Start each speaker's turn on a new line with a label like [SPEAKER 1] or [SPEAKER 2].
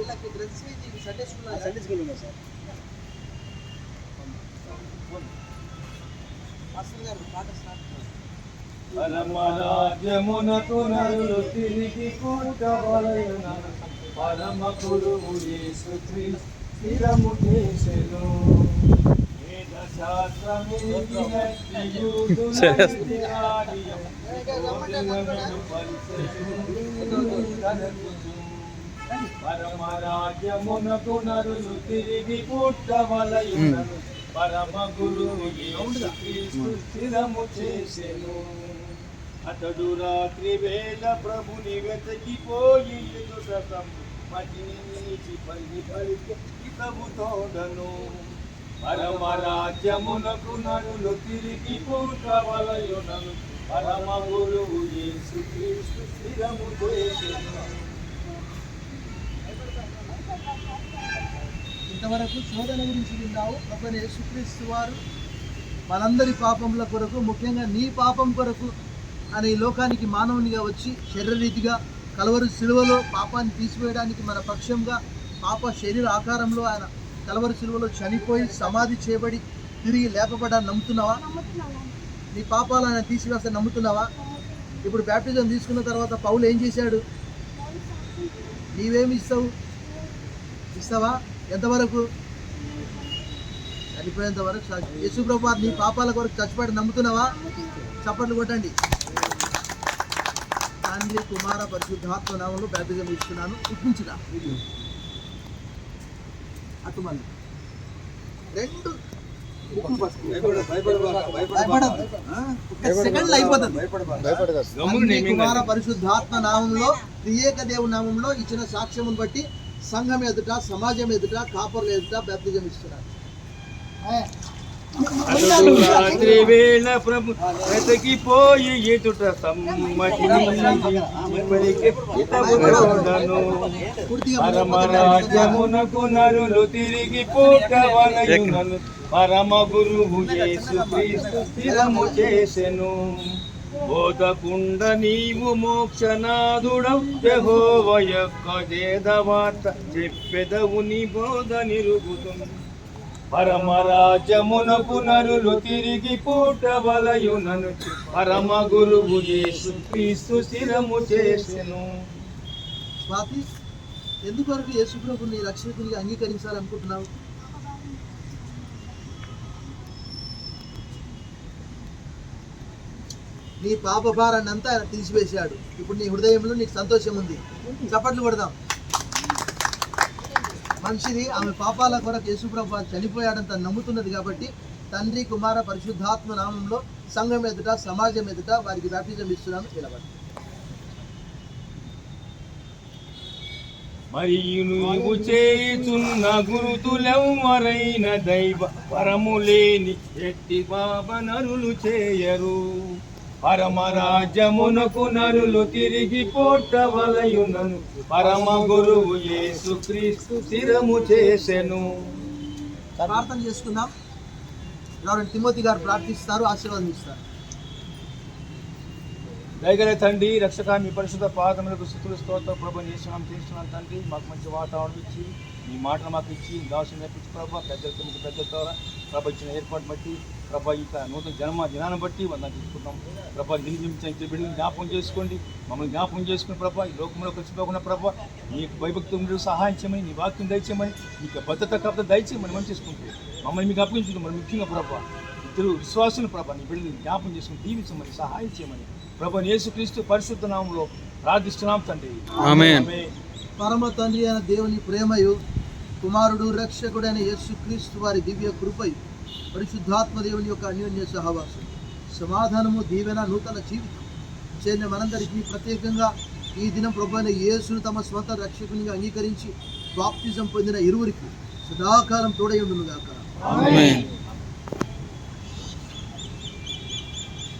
[SPEAKER 1] మీ dress ఇది Sunday school
[SPEAKER 2] Sunday school ఉన్నా sir.
[SPEAKER 1] Master గారు పాట స్టార్ట్
[SPEAKER 3] పరమరాజ్యమునకు నరులు తిరిగి కూటవలయున పరమ గురువు యేసు క్రీస్తు స్థిరము చేసెను వేద శాస్త్రమే పరమరాజ్యమునకు నరులు తిరిగి పుట్టవలయునను పరమ గురువు యేసు స్థిరము చేసెను అతడు రాత్రి వేళ ప్రభుని వెతకిపోయి ఎదుట మటిని నిలిచి పల్లి పలికి ఇతము తోడను పరమ రాజ్యమునకు నరులు తిరిగి పుట్టవలయునను పరమ గురువు యేసు స్థిరము చేసెను
[SPEAKER 1] ఇంతవరకు శోధన గురించి విన్నావు. ప్రభుని యేసుక్రీస్తు వారు మనందరి పాపముల కొరకు ముఖ్యంగా నీ పాపం కొరకు అనే లోకానికి మానవునిగా వచ్చి శరీరరీతిగా కలవరు సిలువలో పాపాన్ని తీసివేయడానికి మన పక్షంగా పాప శరీర ఆకారంలో ఆయన కలవరు సిలువలో చనిపోయి సమాధి చేయబడి తిరిగి లేపబడాన్ని నమ్ముతున్నావా? నీ పాపాలు ఆయన తీసివేస్తే నమ్ముతున్నావా? ఇప్పుడు బ్యాప్టిజం తీసుకున్న తర్వాత పౌలు ఏం చేశాడు? నీవేమి ఇస్తావు? ఇస్తావా? ఎంతవరకు? చనిపోయేంత వరకు సాక్షి. యేసు ప్రభు నీ పాపాల కొరకు చచ్చిపోయి నమ్ముతున్నావా? చప్పట్లు కొట్టండి. తండ్రి కుమార పరిశుద్ధాత్మ నామంలో బ్యాప్టిజం ఇస్తున్నాను. ఇప్పించిన అటు మళ్ళీ. రెండు. అయిపోతుంది. కుమార పరిశుద్ధాత్మ నామంలో త్రియేక దేవుని నామంలో ఇచ్చిన సాక్ష్యమును బట్టి సంఘం ఎదుట సమాజం ఎదుట కాపర్ల ఎదుట బ్యాప్తిజం ఇస్తున్నారు.
[SPEAKER 3] రాత్రి వేళ ప్రభు వెతకిపోయి ఎదుట సమ్మటిని పరమరాజ్యమునకు నరులు తిరిగి పుట్టవలయునను పరమ గురువు యేసు క్రీస్తు స్థిరము చేసెను. బోధకుండ నీవు మోక్షనాథుడం యహోవ యొక్క వేదవార్త చెప్పెదవు నీ బోధ నిరుగుతుంది పరమరాజమునకు నరులు తిరిగి పుట్టవలయునను పరమ గురువు యేసు క్రీస్తు శిరము చేసెను.
[SPEAKER 1] స్వాతి ఎందుకొరకు యేసుప్రభు నీ రక్షకునిగా అంగీకరించాలనుకుంటున్నావు? నీ పాప భారాన్ని అంతా ఆయన తీసివేశాడు. ఇప్పుడు నీ హృదయంలో నీకు సంతోషం ఉంది. చప్పట్లు కొడదాం. మనిషిని ఆమె పాపాల కొరకు యేసుప్రభు చనిపోయాడని తను నమ్ముతున్నది కాబట్టి తండ్రి కుమార పరిశుద్ధాత్మ నామంలో సంఘం ఎదుట సమాజం ఎదుట వారికి బ్యాప్టిజం ఇస్తున్నాను. నిలబడి.
[SPEAKER 3] మరియు నువ్వు చేయుచున్న గురుతులెవ్వరైన దైవ పరములేని ఎట్టి పాప నరులు చేయరు. పరమరాజ్యమునకు నరులు తిరిగి పోట్టవలయునను పరమ గురువు యేసు క్రీస్తు స్థిరము చేసెను.
[SPEAKER 1] ప్రార్థన చేసుకుందాం. ఎవరైనా తిమోతి గారు ప్రార్థిస్తారు ఆశీర్వాదం ఇస్తారు.
[SPEAKER 3] దయగలే తండ్రి రక్షక మీ పరిశుద్ధ పాదములకు స్థుతులు స్తోత్ర ప్రభు చేస్తున్నాం చేస్తున్నాం తండ్రి. మాకు మంచి వాతావరణం ఇచ్చి మీ మాటలు మాకు ఇచ్చి దాసం నేర్పించి ప్రభావ పెద్దలతో మీకు పెద్దల ద్వారా ప్రభా ఇచ్చిన ఏర్పాటు బట్టి ప్రభా ఇక నూతన జన్మ దినాన్ని బట్టి వందలు తీసుకుంటాం ప్రభా నిర్మించే బిడ్డలు జ్ఞాపకం చేసుకోండి. మమ్మల్ని జ్ఞాపకం చేసుకుని ప్రభా ఈ లోకంలో కలిసిపోకుండా ప్రభా నీ భయభక్తులు మీరు సహాయం చేయమని నీ వాక్యం దయచేయమని నీకు భద్రత కాకపోతే దయచేయమని మనం చేసుకుంటాం మమ్మల్ని మీకు అప్పగించుకుంటాం మరి ముఖ్యంగా ప్రభా ఇద్దరు విశ్వాసులు ప్రభా నీ బిడ్డలు జ్ఞాపకం చేసుకుని దీవించమని సహాయం చేయమని ప్రభు యేసుక్రీస్తు పరిశుద్ధ నామంలో ప్రార్థిస్తున్నాం తండ్రి.
[SPEAKER 1] పరమ తండ్రి అయిన దేవుని ప్రేమయు కుమారుడు రక్షకుడైన యేసుక్రీస్తు వారి దివ్య కృపయు పరిశుద్ధాత్మ దేవుని యొక్క అన్యోన్య సహవాసం సమాధానము దీవెన నూతన జీవితం చేరిన మనందరికీ ప్రత్యేకంగా ఈ దినం ప్రభు అయిన యేసును తమ స్వంత రక్షకునిగా అంగీకరించి బాప్తిజం పొందిన ఇరువురికి సదాకాలం తోడై ఉండును గాక
[SPEAKER 4] ఆమేన్.